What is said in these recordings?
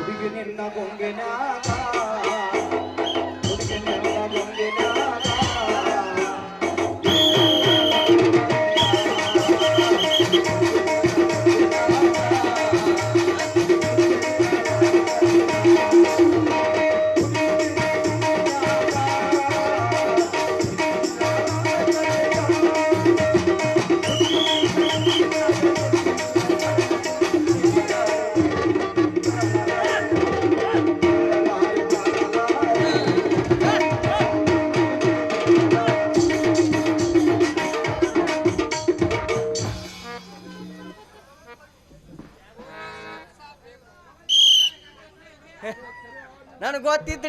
ಹುಡುಗಿ ನಿನ್ನ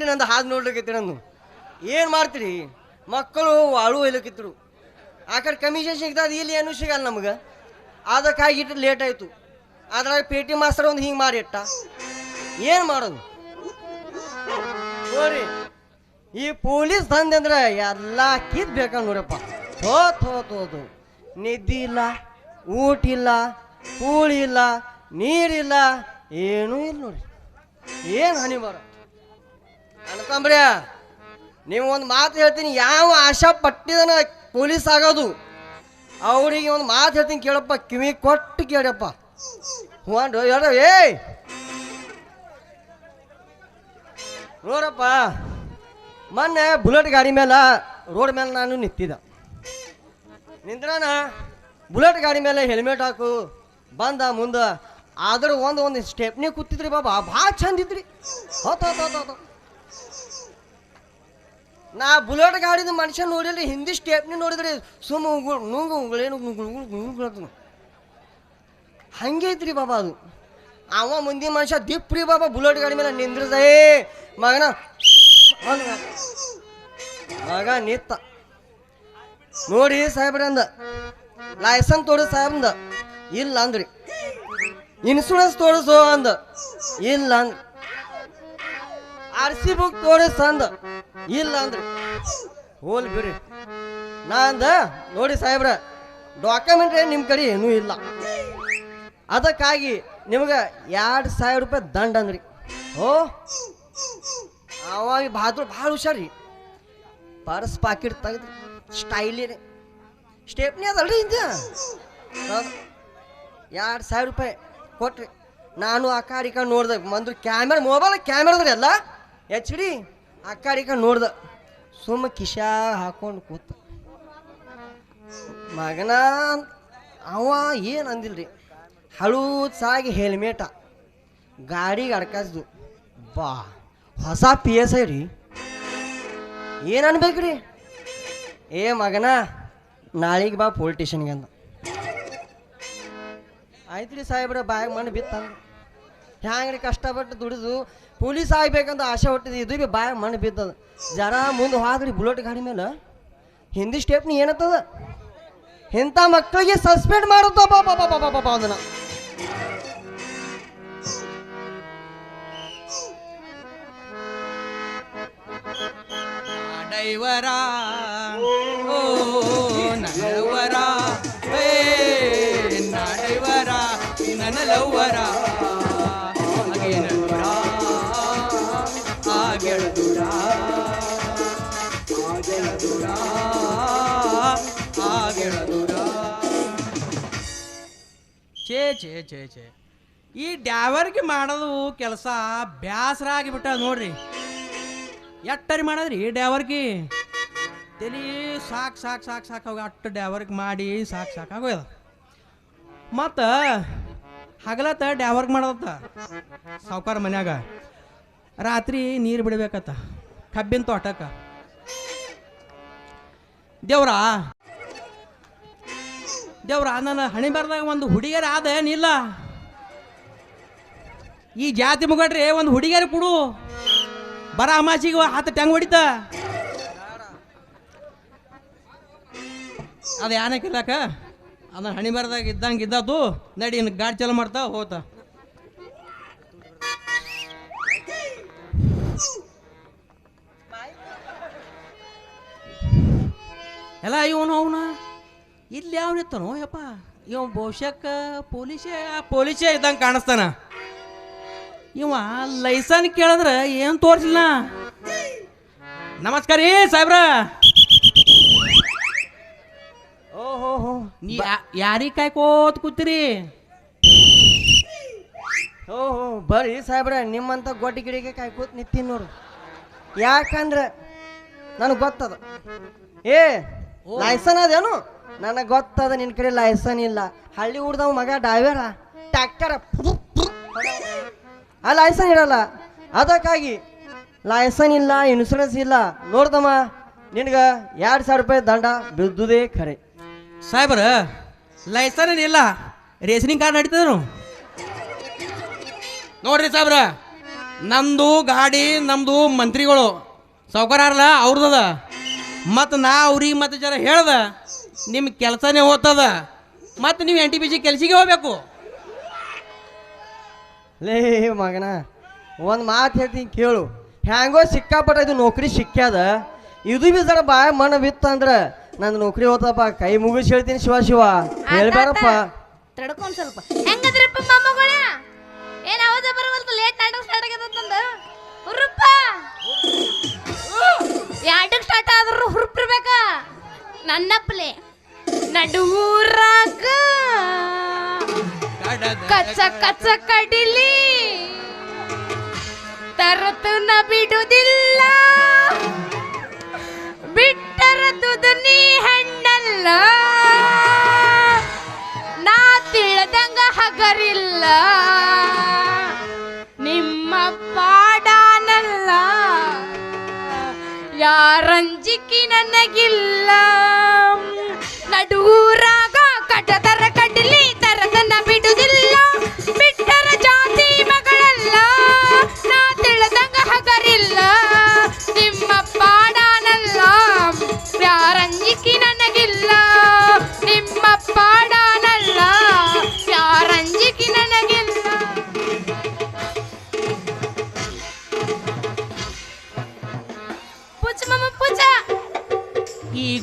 ಗೊತ್ತಿತ್ರಿ ನಂದು ಹಾದು ನೋಡ್ಲಿಕ್ಕೆ ನಂದು. ಏನು ಮಾಡ್ತೀರಿ? ಮಕ್ಕಳು ಅಳು ಒಯ್ಲಿಕ್ಕಿದ್ರು. ಆ ಕಡೆ ಕಮಿಷನ್ ಸಿಗ್ತದ, ಇಲ್ಲಿ ಏನೂ ಸಿಗಲ್ಲ ನಮ್ಗೆ. ಅದಕ್ಕಾಗಿ ಇಟ್ಟು ಲೇಟ್ ಆಯಿತು. ಅದ್ರಾಗ ಪಿ ಟಿ ಮಾಸ್ತರ್ ಒಂದು ಹಿಂಗೆ ಮಾಡಿ ಇಟ್ಟ ಏನು ಮಾಡೋದು? ನೋಡಿ ಈ ಪೊಲೀಸ್ ದಂಧೆ ಅಂದ್ರೆ ಎಲ್ಲ ಕಿದ್ ಬೇಕ ನೋಡಪ್ಪ ಥೋ ಥೋ ಹೋದು ನಿದ್ದಿ ಇಲ್ಲ, ಊಟ ಇಲ್ಲ, ಕೂಳಿ ಇಲ್ಲ ನೀರಿಲ್ಲ ಏನೂ ಇಲ್ಲ ನೋಡ್ರಿ. ಏನು ಹನಿ ಬರ ಅನ್ಕೊಂಬ್ರ್ಯ ನೀವು ಒಂದು ಮಾತು ಹೇಳ್ತೀನಿ, ಯಾವ ಆಶಾ ಪಟ್ಟಿದನ ಪೊಲೀಸ್ ಆಗೋದು. ಅವ್ರಿಗೆ ಒಂದು ಮಾತು ಹೇಳ್ತೀನಿ ಕೇಳಪ್ಪ, ಕಿವಿ ಕೊಟ್ಟು ಕೇಳಪ್ಪ. ಹ್ಞೂ ಹೇಳ ಏಯ್! ನೋಡಪ್ಪ, ಮೊನ್ನೆ ಬುಲೆಟ್ ಗಾಡಿ ಮೇಲೆ, ರೋಡ್ ಮೇಲೆ ನಾನು ನಿಂತಿದ್ದ. ನಿಂದ್ರಾನ, ಬುಲೆಟ್ ಗಾಡಿ ಮೇಲೆ ಹೆಲ್ಮೆಟ್ ಹಾಕು, ಬಂದ ಮುಂದೆ, ಆದ್ರೆ ಒಂದು ಒಂದು ಸ್ಟೆಪ್ನಿ ಕೂತಿದ್ರಿ ಬಾಬಾ, ಭಾಳ ಚಂದಿದ್ರಿ ಹೊತ್ತು ಹೊತ್ತು ಹೊತ್ತು ನಾ ಬುಲೆಟ್ ಗಾಡಿದ ಮನುಷ್ಯ ನೋಡಿದ್ರೆ ಹಿಂದಿ ಸ್ಟೇಪ್ನಿ ನೋಡಿದ್ರಿ ಸುಮ್ಮ ಉಗುಳ್, ನುಂಗು ಹಂಗೆ ಐತ್ರಿ ಬಾಬಾ ಅದು. ಅವ ಮುಂದಿನ ಮನುಷ್ಯ ದಿಪ್ರಿ ಬಾಬಾ ಬುಲೆಟ್ ಗಾಡಿ ಮೇಲೆ ನಿಂದ್ರದ. ಮಗನ. ಮಗ ನಿತ್ತ. ನೋಡಿ ಸಾಹೇಬ್ರ ಅಂದ. ಲೈಸೆನ್ಸ್ ತೋರಿಸ್ ಸಾಹೇಬಂದ ಇಲ್ಲ ಅಂದ್ರಿ. ಇನ್ಸೂರೆನ್ಸ್ ತೋರಿಸು ಅಂದ. ಇಲ್ಲ ಅಂದ್ರಿ. ಆರ್ ಸಿ ಬುಕ್ ತೋರಿಸ್ ಅಂದ. ಇಲ್ಲ ಅಂದ್ರೆ, ಹೋಲ್ ಬಿಡ್ರಿ. ನಾ ಅಂದ ನೋಡಿ ಸಾಹೇಬ್ರ ಡಾಕ್ಯುಮೆಂಟ್ ಏನು ನಿಮ್ಮ ಕಡೆ ಏನೂ ಇಲ್ಲ. ಅದಕ್ಕಾಗಿ ನಿಮ್ಗೆ ಎರಡು ಸಾವಿರ ರೂಪಾಯಿ ದಂಡ ಅಂದ್ರಿ. ಓ ಅವಾಗ ಬಹಾದ್ರು ಭಾಳ ಹುಷಾರಿ ಪರ್ಸ್ ಪಾಕಿಟ್ ತೆಗೆದು ಸ್ಟೈಲಿ ಸ್ಟೇಪ್ನಿ ಅದಲ್ರಿ ಇಂದ ಎರಡು ಸಾವಿರ ರೂಪಾಯಿ ಕೊಟ್ರಿ. ನಾನು ಆ ಕಡೆ ನೋಡ್ದೆ ಮಂದ್ರು ಕ್ಯಾಮ್ರಾ ಮೊಬೈಲ್ ಕ್ಯಾಮ್ರಾದ್ರಿ ಎಲ್ಲ. H D? ಆ ನೋಡ್ದ. ಸುಮ್ಮ ಕಿಶಾ ಹಾಕೊಂಡು ಕೂತ. ಮಗನ ಅವ ಏನು ಅಂದಿಲ್ರಿ? ಹಳೂಸಾಗಿ ಹೆಲ್ಮೆಟ. ಗಾಡಿಗೆ ಅಡ್ಕಾಸ್ದು. ಬಾ, ಹೊಸ ಪಿ ಎಸ್ ಐ ರೀ. ಏನು ಅನ್ಬೇಕ್ರಿ? ಏ ಮಗನ, ನಾಳೆಗೆ ಬಾ ಪೊಲೀಸ್ ಸ್ಟೇಷನ್ಗೆ ಅಂದ. ಆಯ್ತು ರೀ ಸಾಹೇಬ್ರ, ಬಾಯಾಗ ಮಣ್ಣು ಬಿತ್ತ ಹ್ಯಾಂಗ್ರಿ ಕಷ್ಟಪಟ್ಟು ದುಡಿದು ಪೊಲೀಸ್ ಆಗ್ಬೇಕಂತ ಆಸೆ ಹೊಟ್ಟಿದೆ ಇದು ಬಿ ಬಾಯ ಮಣ್ಣು ಬಿದ್ದದ. ಜರ ಮುಂದೆ ಹೋದ್ರಿ ಬುಲೆಟ್ ಗಾಡಿ ಮೇಲೆ ಹಿಂದಿ ಸ್ಟೇಪ್ನಿ ಏನತ್ತದ? ಇಂಥ ಮಕ್ಕಳಿಗೆ ಸಸ್ಪೆಂಡ್ ಮಾಡುತ್ತ ಬಾಬಾ ಅದನ್ನ ಡೈವರ, ಓ ನಲವರ ಏ ನಡೈವರ ನನ್ನ ಲವ್ವರ ಛೇ ಛೇ ಛೇ ಛೇ. ಈ ಡ್ಯಾವರ್ಗೆ ಮಾಡೋದು ಕೆಲಸ ಬ್ಯಾಸರ ಆಗಿಬಿಟ್ಟ ನೋಡ್ರಿ. ಎಟ್ಟರಿ ಮಾಡದ್ರಿ ಡ್ಯಾವರ್ಗಿ? ತಲಿ ಸಾಕು ಸಾಕು ಸಾಕು ಸಾಕು ಹೋಗಿ ಅಟ್ಟು ಡ್ಯಾವರ್ಗೆ ಮಾಡಿ ಸಾಕು ಸಾಕಾಗೋಯ್ದ ಮತ್ತು ಹಗಲತ್ತ ಡ್ಯಾವರ್ಗ್ ಮಾಡೋದತ್ತ ಸಾವುಕಾರ ಮನ್ಯಾಗ. ರಾತ್ರಿ ನೀರು ಬಿಡಬೇಕತ್ತ, ಕಬ್ಬಿನ ತೋಟಕ್ಕೆ. ದೇವ್ರ ದೇವ್ರ, ನನ್ನ ಹಣಿ ಬರ್ದಾಗ ಒಂದು ಹುಡುಗಿಯರ ಆದ ಏನಿಲ್ಲ? ಈ ಜಾತಿ ಮುಗಡ್ರಿ ಒಂದು ಹುಡುಗಿಯರ ಕೊಡು. ಬರ ಅಮಾಸಿಗೆ ಹತ್ತು ಟಂಗ್ ಹೊಡಿತ. ಅದು ಯಾನಕ್ಕಿಲ್ಲಕ ಅದನ್ನ ಹಣಿ ಬರ್ದಾಗ ಇದ್ದಂಗೆ ಇದ್ದದ್ದು, ನಡಿ ಗಾಡಿ ಚಾಲು ಮಾಡ್ತಾ ಹೋತ. ಎಲ್ಲ ಇವನು, ಅವನ? ಇಲ್ಲಿ ಯಾವನಿತ್ತನೋ ಯಪ್ಪ ಇವ ಬಹುಶಃ ಪೊಲೀಸೇ ಪೊಲೀಸೇ ಇದ್ದಂಗೆ ಕಾಣಿಸ್ತಾನ. ಇವ ಲೈಸನ್ ಕೇಳಿದ್ರೆ ಏನು ತೋರಿಸಿಲ್ಲ. ನಮಸ್ಕಾರ ಏ ಸಾಹೇಬ್ರ. ಓಹೋ ಹೋ ನೀ ಯಾರಿಗೆ ಕಾಯ್ಕೋತ ಕೂತೀರಿ? ಓಹೋ ಬರ್ರಿ ಸಾಹೇಬ್ರ ನಿಮ್ಮಂತ ಗೊಡ್ಡಿ ಗಿಡಿಗೆ ಕಾಯ್ಕೋತ ನಿಂತೀನಿ ನೋಡು. ಯಾಕಂದ್ರೆ ನನಗೆ ಗೊತ್ತದ. ಏ ಲೈಸನ್ ಅದೇನು? ನನಗೆ ಗೊತ್ತದ ನಿನ್ನ ಕಡೆ ಲೈಸನ್ ಇಲ್ಲ. ಹಳ್ಳಿ ಊರ್ದವ ಮಗ ಡ್ರೈವರ ಟ್ಯಾಕ್ಟರ್ ಆ. ಲೈಸನ್ ಇರಲ್ಲ ಅದಕ್ಕಾಗಿ ಲೈಸನ್ ಇಲ್ಲ ಇನ್ಶೂರೆನ್ಸ್ ಇಲ್ಲ. ನೋಡ್ದಮ್ಮ, ನಿನಗೆ ಎರಡು ಸಾವಿರ ರೂಪಾಯಿ ದಂಡ ಬಿದ್ದುದೇ ಖರೆ. ಸಾಹೇಬ್ರ ಲೈಸನ್ ಇಲ್ಲ ರೇಷನಿಂಗ್ ಕಾರ್ಡ್ ನಡೀತದ್ರು ನೋಡ್ರಿ ಸಾಹೇಬ್ರ ನಮ್ದು ಗಾಡಿ, ನಮ್ದು ಮಂತ್ರಿಗಳು. ಸೌಕರ್ಯ ಅವ್ರದದ. ಮತ್ತು ನಾ ಅವ್ರಿಗೆ ಮತ್ತೆ ಜರ ಹೇಳ್ದ. ನಿಮ್ಮ ಕೆಲಸನೇ ಹೋಗ್ತದ ಮತ್ತು ನೀವು ಎನ್ ಟಿ ಪಿ ಸಿ ಕೆಲ್ಸಿಗೆ ಹೋಗ್ಬೇಕು. ಲೇ ಮಗನ ಒಂದು ಮಾತು ಹೇಳ್ತೀನಿ ಕೇಳು. ಹ್ಯಾಂಗೋ ಸಿಕ್ಕಾಪಟ್ಟ ಇದು ನೌಕರಿ ಸಿಕ್ಕ್ಯಾದ. ಇದು ಬಿ ಜರ ಬಾಯ ಮನ ಬಿತ್ತು ಅಂದ್ರೆ ನಂದು ನೌಕರಿ ಹೋತಪ್ಪ. ಕೈ ಮುಗಿಸಿ ಹೇಳ್ತೀನಿ ಶಿವ ಶಿವ. ಹೇಳ್ಬೇಡಪ್ಪ ತಡ್ಕೊಂಡ್ ಸ್ವಲ್ಪ. ಹೆಂಗದ್ರಪ್ಪ ಮಾಮಗಳ ಏನ್ ಅವಾಜ ಬರವಲ್ತು ಲೇಟ್ ನಾಟಕ ಸ್ಟಾರ್ಟ್ ಹುರುಪ್ಪ! ಯಾಟಕ್ ಸ್ಟಾರ್ಟ್ ಆದ್ರೂ ಹುರುಪ್ಪಿರ್ಬೇಕ ನನ್ನಪ್ಪಲೆ. ನಡುವೂರಾಗ. ಕಚ್ಚ ಕಚ್ಚ ಕಡಿಲಿ. ತರತು ನ ಬಿಡುದಿಲ್ಲ. ಬಿಟ್ಟರ ತುದು ನೀ ಹೆಣ್ಣಲ್ಲ. ನಾ ತಿಳ್ದಂಗ ಹಗರಿಲ್ಲ. ನಿಮ್ಮ ಪಾಡಾನಲ್ಲ. ಯಾರಂಜಿಕಿ ನನಗಿಲ್ಲ. 给力！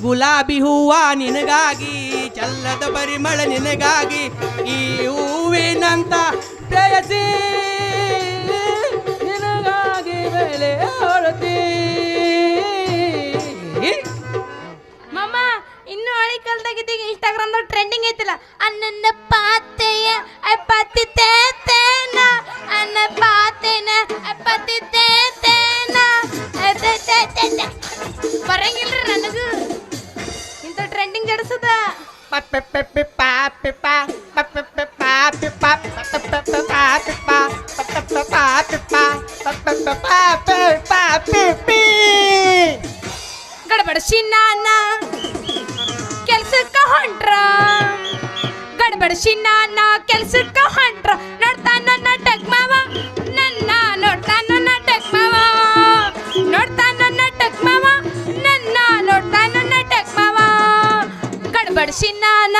ಗುಲಾಬಿ ಹೂವ ನಿನಗಾಗಿ ಚಲ್ಲದ ಪರಿಮಳ ನಿನಗಾಗಿ ಈ ಹೂವಿನಂತ ಪ್ರೇಯಸಿ ನಿನಗಾಗಿ ಬೆಳೆ ಹೊರತಿ. ಗಡಬಡಿಸಿ ನಾನ ಕೆಲ್ಸಕ್ಕ ಹೊಂಟ್ರ ಗಡಬಡಿಸಿ ನಾನ ಗಡಬಡಿಸಿ ನಾನ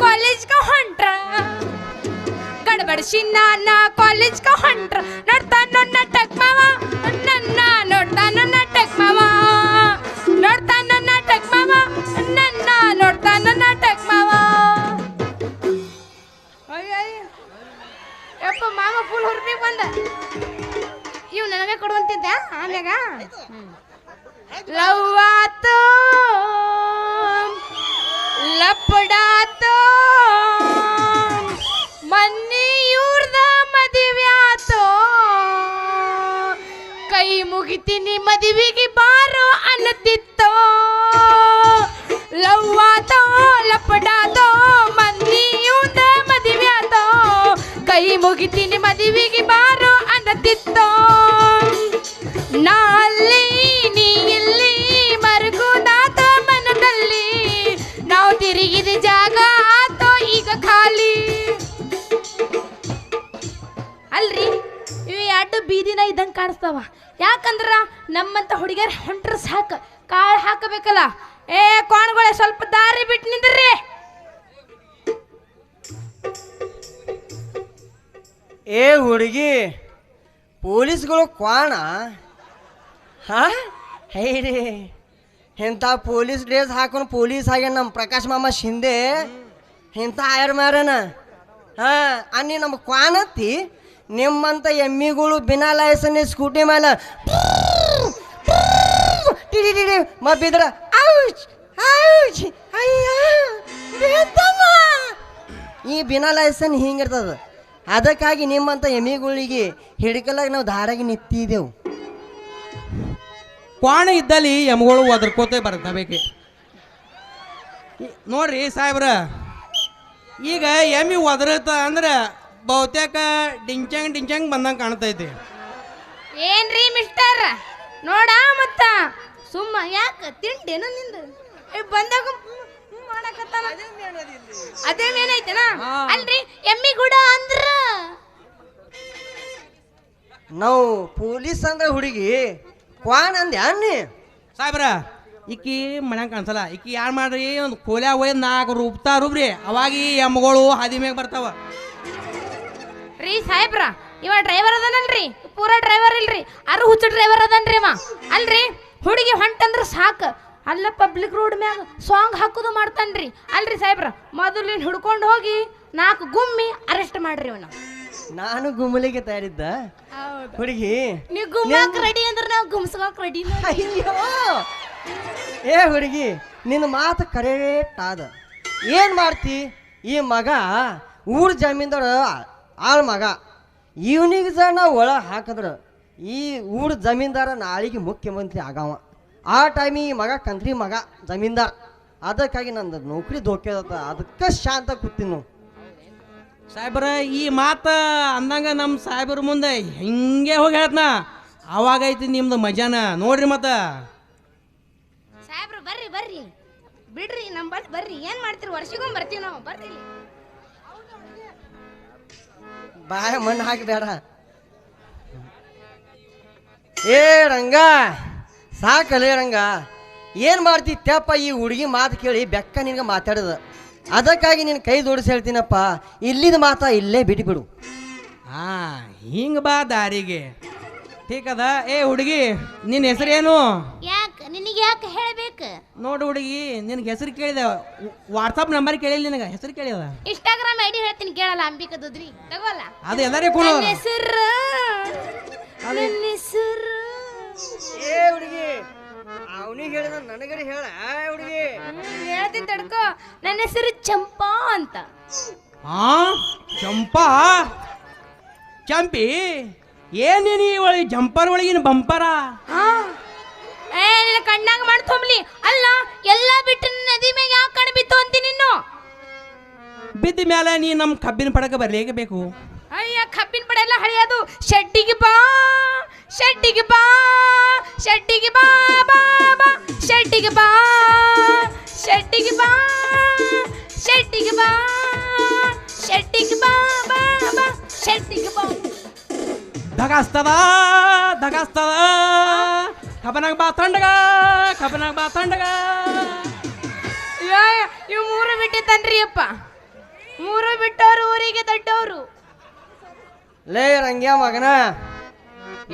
ಕಾಲೇಜ್ಗ ಹೊಂಟ್ರ? ಗಡಬಡಿಸಿ ನಾನ ಕಾಲೇಜ್ಗ ಹೊಂಟ್ರ? ನೋಡ್ತಾನ ನಟಕ್ ಮಾವ? ನನ್ನ ನೋಡ್ತಾನ ನಟಕ್ ಮಾವ? ನೋಡ್ತಾನ ನಟಕ್ ಮಾವ? ನನ್ನ ನೋಡ್ತಾನ ನಟಕ್ ಮಾವ? ಯಪ್ಪ ಮಾವ ಫುಲ್ ಹುರ್ಪಿ ಬಂದ. ಇವ್ ನನಗೆ ಕೊಡುವಂತಿದ್ದ ಆಮ್ಯಾಗ? ಆತೋ ಲಪಡಾತೋ ಮನ್ನಿ ಇವ್ರದ ಮದುವೆ ಆತೋ ಕೈ ಮುಗಿತೀನಿ ಮದುವೆಗೆ ಬಾರೋ ಅನ್ನತಿತ್ತೋ. ಲವ್ ಆತೋ ಲಪಡಾತೋ ಮನ್ನಿ ಇವ್ರದ ಮದುವೆ ಆತೋ ಕೈ ಮುಗಿತೀನಿ ಮದುವೆಗೆ ಬಾರೋ ಅನ್ನತಿತ್ತೋ. ಬೀದಿನ ಇದ್ದಂಗೆ ಕಾಣಿಸ್ತಾವ. ಯಾಕಂದ್ರ ನಮ್ಮಂತ ಹುಡುಗಿಯರ್ ಹೊಂಟ್ರ ಸಾಕು. ಕಾಳು ಹಾಕಬೇಕಲ್ಲ. ಏ, ಕೋಣಗಳೇ, ಸ್ವಲ್ಪ ದಾರಿ ಬಿಟ್ಟು ನಿಂದ್ರಿ. ಏ, ಹುಡುಗಿ, ಪೊಲೀಸ್ಗಳು ಕ್ವಾಣ? ಹಾ? ಹೇಳಿ ಇಂಥ ಪೊಲೀಸ್ ಡ್ರೆಸ್ ಹಾಕೊಂಡು ಪೊಲೀಸ್ ಆಗ್ಯಾನ ನಮ್ಮ ಪ್ರಕಾಶ್ ಮಾಮ ಶಿಂದೆ ಇಂಥ ಆಯರ್ ಮಾರನ ಹಾ, ಅನ್ನಿ ನಮ್ಮ ಕ್ವಾನತ್ತಿ ನಿಮ್ಮಂತ ಎಮ್ಮಿಗಳು ಬಿನಾ ಲೈಸನ್ ಸ್ಕೂಟಿ ಮೇಲೆ ಟಿಡಿ ಟಿಡಿ ಮ ಬಿದ್ರ ಔಚ್ ಔಚ್, ಅಯ್ಯ ಬೇತಮ್ಮ. ಈ ಬಿನಾ ಲೈಸನ್ ಹಿಂಗಿರ್ತದ. ಅದಕ್ಕಾಗಿ ನಿಮ್ಮಂತ ಎಮ್ಮಿಗಳಿಗೆ ಹಿಡ್ಕಲಾಗ ನಾವು ದಾರಾಗಿ ನಿಂತಿದ್ದೆವು. ಕ್ವಾಣ ಇದ್ದಲ್ಲಿ ಎಮ್ಗಳು ಒದರ್ಕೋತ ಬರ್ತಬೇಕು ನೋಡ್ರಿ ಸಾಹೇಬ್ರ, ಈಗ ಎಮ್ಮಿ ಒದರತ ಅಂದ್ರೆ ಬಹುತೇಕ ಡಿಂಚಂಗ್ ಡಿಂಚಂಗ್ ಬಂದಂಗೆ ಕಾಣ್ತೈತಿ. ಏನ್ರಿ ಮಿಸ್ಟರ್ ನೋಡ ಮತ್ತ? ಸುಮ್ಮ ಯಾಕ ತಿಂಡೇನು ನಿಂದು? ಏ, ಬಂದಾಗ ಮಾಡಕತ್ತಾನ. ಅದೇ ಏನೈತೆನ ಹಾ. ಅಲ್ರಿ ಎಮ್ಮಿ ಗುಡ ಅಂದ್ರ? ನಾವು ಪೊಲೀಸ್ ಅಂದ್ರೆ ಹುಡುಗಿ ಕ್ವಾನ್ ಅಂದೆ ಅನ್ನಿ ಸಾಹೇಬ್ರ ಈಕಿ ಮನ್ಯಾಗ ಕಾಣಿಸಲ್ಲ. ಈಕಿ ಯಾರು ಮಾಡ್ರಿ? ಒಂದು ಕೋಲ್ಯಾಗ ಒಯ್ದು ನಾಲ್ಕು ರೂಪ್ತಾ ರೂಬ್ರಿ. ಅವಾಗ ಈ ಎಮ್ಗಳು ಹಾದಿ ಮ್ಯಾಗ ಬರ್ತಾವ. ರೀ ಸಾಹೇಬ್ರ ಇವ ಡ್ರೈವರ್ ಅದನಲ್ರಿ? ಪೂರಾ ಡ್ರೈವರ್ ಇಲ್ರಿ. ಅರು ಹುಚ್ಚ ಡ್ರೈವರ್ ಅದನ್ರಿ ಅವ ಅಲ್ರಿ? ಹುಡುಗಿ ಹೊಂಟಂದ್ರ ಸಾಕು. ಅಲ್ಲ ಪಬ್ಲಿಕ್ ರೋಡ್ ಮ್ಯಾಗ ಸಾಂಗ್ ಹಾಕೋದು ಮಾಡ್ತಾನ್ರಿ. ಅಲ್ರಿ ಸಾಹೇಬ್ರ ಮೊದಲು ಹಿಡ್ಕೊಂಡು ಹೋಗಿ ನಾಲ್ಕು ಗುಮ್ಮಿ ಅರೆಸ್ಟ್ ಮಾಡ್ರಿ ಅವನ ನಾನು ಗುಮ್ಮಲಿಗೆ ತಯಾರಿದ್ದ? ಹುಡುಗಿ ನೀವು ಗುಮ್ಮಕ್ ರೆಡಿ ಅಂದ್ರೆ ನಾವು ಗುಮ್ಸ್ಕೋಕ್ ರೆಡಿ ಅಯ್ಯೋ! ಏ ಹುಡುಗಿ ನಿನ್ನ ಮಾತು ಕರೆಕ್ಟ್ ಆದ. ಏನು ಮಾಡ್ತಿ? ಈ ಮಗ ಊರ್ ಜಮೀನ್ದವ್ರ ಆಳ್ ಮಗ. ಇವನಿಗೆ ಸಹ ನಾವು ಒಳ ಹಾಕಿದ್ರೆ ಈ ಊರು ಜಮೀನ್ದಾರ ನಾಳೆಗೆ ಮುಖ್ಯಮಂತ್ರಿ ಆಗವ. ಆ ಟೈಮ್ ಈ ಮಗ ಕಂತ್ರಿ ಮಗ ಜಮೀನ್ದಾರ್. ಅದಕ್ಕಾಗಿ ನಂದು ನೌಕರಿ ಧೋಕ್ಯದ ಅದಕ್ಕೆ ಶಾಂತ ಕೂತೀನಿ ನಾವು ಸಾಹೇಬ್ರ ಈ ಮಾತ ಅಂದಂಗ ನಮ್ಮ ಸಾಹೇಬ್ರ ಮುಂದೆ ಹಿಂಗೆ ಹೋಗಿ ಹೇಳ್ತನ? ಅವಾಗ ಐತಿ ನಿಮ್ದು ಮಜಾನ. ನೋಡ್ರಿ ಮತ್ತ. ಸಾಹೇಬ್ರ ಬರ್ರಿ ಬರ್ರಿ. ಬಿಡ್ರಿ ನಮ್ಮ ಬಲ್ ಬರ್ರಿ. ಏನ್ ಮಾಡ್ತೀರಿ? ವರ್ಷಿಗೊಮ್ಮೆ ಬರ್ತೀವಿ ನಾವು. ಬರ್ರಿ ಇಲ್ಲಿ. ಬಾಯ ಮಣ್ಣು ಹಾಕಿ ಬೇಡ ಏ ರಂಗ, ಸಾಕಲೇ ರಂಗ, ಏನು ಮಾಡ್ತಿ ತ್ಯಪ್ಪ ಈ ಹುಡುಗಿ ಮಾತು ಕೇಳಿ ಬೆಕ್ಕ ನಿನಗೆ ಮಾತಾಡದ. ಅದಕ್ಕಾಗಿ ನಿನ್ನ ಕೈ ಜೋಡಿಸಿ ಹೇಳ್ತೀನಪ್ಪ, ಇಲ್ಲಿದ ಮಾತಾ ಇಲ್ಲೇ ಬಿಟ್ಬಿಡು ಹಾ ಹಿಂಗ ಬಾ ದಾರಿಗೆ. ಠೀಕದ ಏ ಹುಡುಗಿ ನಿನ್ನ ಹೆಸರೇನು? ಯಾಕ ಹೇಳ್ಬೇಕು? ನೋಡು ಹುಡುಗಿ ನಿನಗೆ ಹೆಸರು ಕೇಳಿದ. ವಾಟ್ಸಪ್ ನಂಬರ್ ಕೇಳಿಲ್ಲ ನಿನಗೆ ಹೆಸರು ಕೇಳಿದ ಇನ್ಸ್ಟಾಗ್ರಾಮ್ ಐಡಿ ಹೇಳ್ತೀನಿ ಕೇಳಲ್ಲ ಅಂಬಿಕಾ ದುದ್ರಿ. ತಗೋಲ್ಲ? ಅದು ಎಲ್ಲರಿಗೂ ಕೊಡು ನನ್ನ ಹೆಸರು? ನನ್ನ ಹೆಸರು? ಏ ಹುಡುಗಿ ಅವನಿಗೆ ಹೇಳಿದ ನನಗರಿ ಹೇಳ. ಹುಡುಗಿ. ಹೇಳ್ತೀನಿ ತಡ್ಕೋ. ನನ್ನ ಹೆಸರು ಚಂಪಾ ಅಂತ. ಆ ಚಂಪಾ? ಚಂಪಿ ಏನೇನಿ ಒಳಗೆ ಜಂಪರ್ ಒಳಗಿನ ಬಂಪರ? ಹಾ. ಏ ನಿನ್ನ ಕಣ್ಣಾಗ ಮಾಡಿ ತುಂಬ್ಲಿ ಅಲ್ಲ ಎಲ್ಲ ಬಿಟ್ಟು ನದಿ ಮ್ಯಾಗ ಯಾಕೆ ಕಣ್ ಬಿತ್ತು ಅಂತೀನಿ ನೀನು? ಬಿದ್ದ ಮೇಲೆ ನೀ ನಮ್ಮ ಕಬ್ಬಿನ ಪಡಕ ಬರಲೇಬೇಕು ಬೇಕು? ಅಯ್ಯ ಕಬ್ಬಿನ ಪಡೆ ಎಲ್ಲ ಹಳೆಯದು. ಶೆಡ್ಡಿಗೆ ಬಾ ಶೆಡ್ಡಿಗೆ ಬಾ ಶೆಡ್ಡಿಗೆ ಬಾ ಬಾ ಬಾ. ಶೆಡ್ಡಿಗೆ ಬಾ ಶೆಡ್ಡಿಗೆ ಬಾ ಶೆಡ್ಡಿಗೆ ಬಾ ಶೆಡ್ಡಿಗೆ ಬಾ ಬಾ ಬಾ. ಶೆಡ್ಡಿಗೆ ಬಾ. ಧಗಾಸ್ತದ ಧಗಾಸ್ತದ. ಕಬನಾಗ ಬಾ ತಂಡಗ ಕಬನಾಗ ಬಾ ತಂಡಗ. ಇವ ಮೂರು ಬಿಟ್ಟಿತ್ತನ್ರಿ ಅಪ್ಪ. ಮೂರು ಬಿಟ್ಟವ್ರು ಊರಿಗೆ ದೊಡ್ಡವರು. ಲೇ ರಂಗ್ಯ ಮಗನ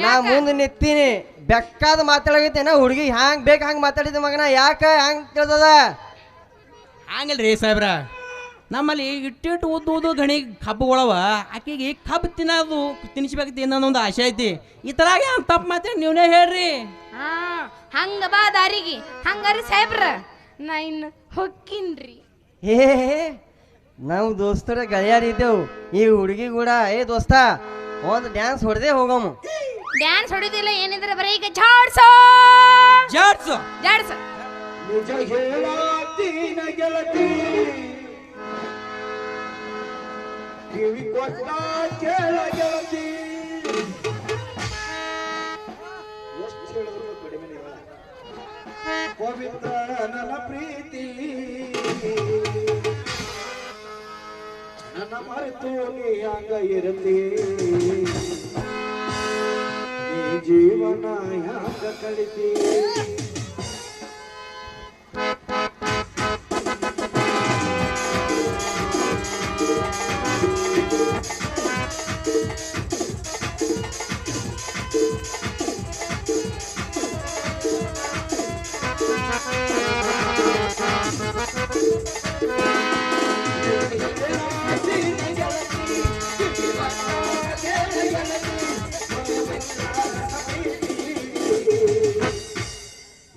ನಾ ಮುಂದೆ ನಿತ್ತೀನಿ ಬೆಕ್ಕಾದ ಮಾತಾಡಗೈತೇನ ಹುಡುಗಿ ಹ್ಯಾಂಗ್ ಬೇಕು ಹಂಗೆ ಮಾತಾಡಿದ ಮಗನ ಯಾಕ ಹ್ಯಾಂಗ್ ಕೇಳ್ತದ ಹಂಗಲ್ರಿ ಸಾಹೇಬ್ರ ನಮ್ಮಲ್ಲಿ ಇಟ್ಟಿಟ್ಟು ಉದ್ದು ಉದ್ದು ಗಣಿ ಕಬ್ಬುಗಳವ ಆಕೆಗೆ ಕಬ್ಬು ತಿನ್ನೋದು ತಿನ್ಸ್ಬೇಕು ತಿನ್ನೋದು ಒಂದು ಆಸೆ ಐತಿ. ಈ ಥರ ಏನು ತಪ್ಪು ಮಾತೇ ನೀವೇ ಹೇಳ್ರಿ. ಹಾ ಹಂಗ ಬಾ ದಾರಿಗೆ. ಹಂಗಾರಿ ಸಾಹೇಬ್ರ ನಾ ಇನ್ನು ಹೊಕ್ಕಿನ್ರಿ. ಏ ನಾವು ದೋಸ್ತರ ಗೆಳೆಯರಿದ್ದೆವು ಈ ಹುಡುಗಿ ಕೂಡ ಏ ದೋಸ್ತ ಒಂದು ಡ್ಯಾನ್ಸ್ ಹೊಡೆದೇ ಹೋಗಮ್ಮ ಡ್ಯಾನ್ಸ್ ಹೊಡಿದಿಲ್ಲ ಏನಿದ್ರೆ ಬರೀ ಈಗ ಜಾಡ್ಸೋ. ಜಾಡ್ಸು? ಜಾಡ್ಸ. ನಿಜ ಹೇಳಾತೀನ ಗೆಳತಿ. ಕಿವಿ ಕೊಟ್ಟ ಕೇಳ ಗೆಳತಿ. ಪವಿತ್ರ ನನ್ನ ಪ್ರೀತಿ. ನನ್ನ ಮರೆತು ನೀ ಹಂಗ ಜೀವನ ಹ್ಯಾಂಗ ಕಳಿತಿ.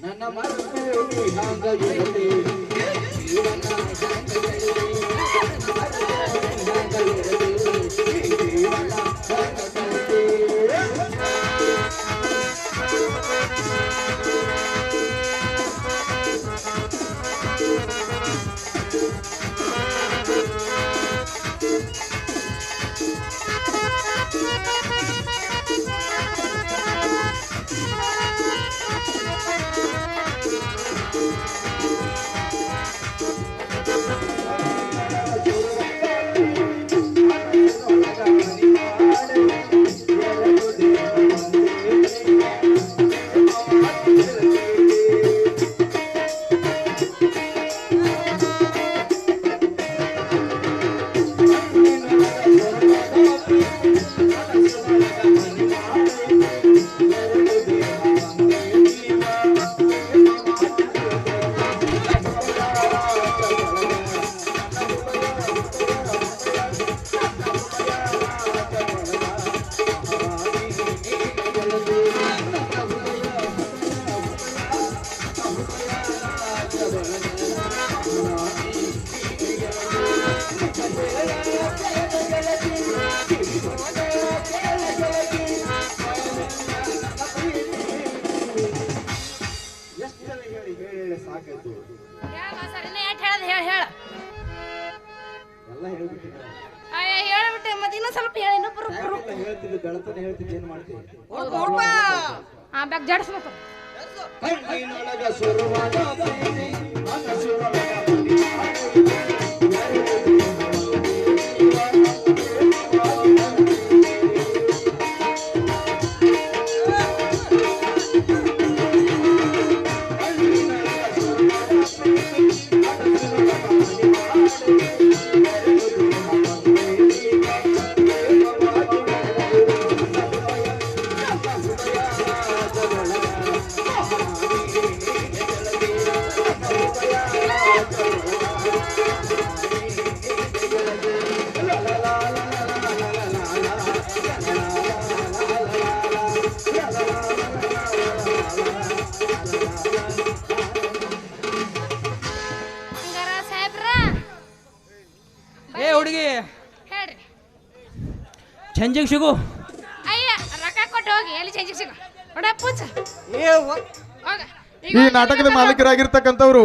ನನ್ನ ಮನಸ್ಸು ಹಂಗ ಇರಲಿ ಇವನ ಆ ಬ್ಯಾಗ್ ಜಡಿಸ್ಬೇಕು. ಕಣ್ಣಿನೊಳಗ ಸುರುವಾದ ಪ್ರೀತಿ, ಮನಸ್ಸಿನೊಳಗ ಚಂಜಿಗೆ ಸಿಗು. ಅಯ್ಯ ರೊಕ್ಕ ಕೊಟ್ಟು ಹೋಗಿ ಎಲ್ಲಿ ಚೇಂಜ್ ಸಿಗು? ನೋಡಪ್ಪ ಹೋಗ. ಈ ನಾಟಕದ ಮಾಲೀಕರಾಗಿರ್ತಕ್ಕಂಥವ್ರು.